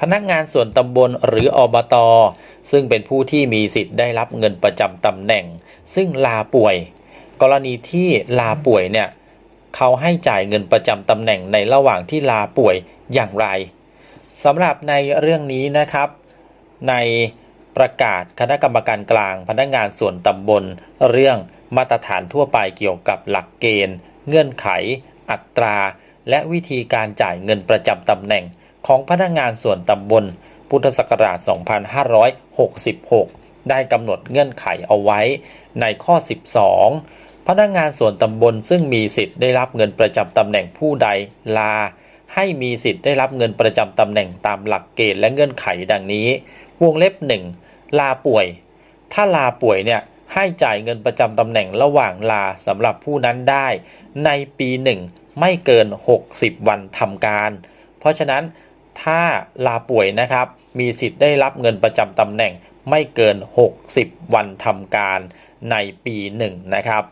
พนักงานส่วนตำบลหรืออบต ซึ่งเป็นผู้ที่มีสิทธิ์ได้รับเงินประจำตำแหน่ง ซึ่งลาป่วย กรณีที่ลาป่วยเนี่ยเขาให้จ่ายเงินประจำตำแหน่งในระหว่างที่ลาป่วยอย่างไรสำหรับในเรื่องนี้นะครับ ในประกาศคณะกรรมการกลาง พนักงานส่วนตำบล เรื่องมาตรฐานทั่วไปเกี่ยวกับหลักเกณฑ์ เงื่อนไข อัตรา และวิธีการจ่ายเงินประจำตำแหน่ง ของพนักงานส่วนตำบล พุทธศักราช 2566 ได้กำหนดเงื่อนไขเอาไว้ในข้อ 12 พนักงานส่วนตำบลซึ่งมีสิทธิ์ได้รับเงินประจำตำแหน่งผู้ใดลา ให้มีสิทธิ์ได้รับเงินประจำตำแหน่งตามหลักเกณฑ์และเงื่อนไขดังนี้ วงเล็บ 1 ลาป่วย ถ้าลาป่วยเนี่ยให้จ่ายเงินประจำตำแหน่งระหว่างลาสำหรับผู้นั้นได้ ในปีหนึ่งไม่เกิน 60 วันทำการ เพราะฉะนั้น ถ้าลาป่วยนะครับ มีสิทธิ์ได้รับเงินประจำตำแหน่งไม่เกิน 60 วันทำการในปีหนึ่งนะครับ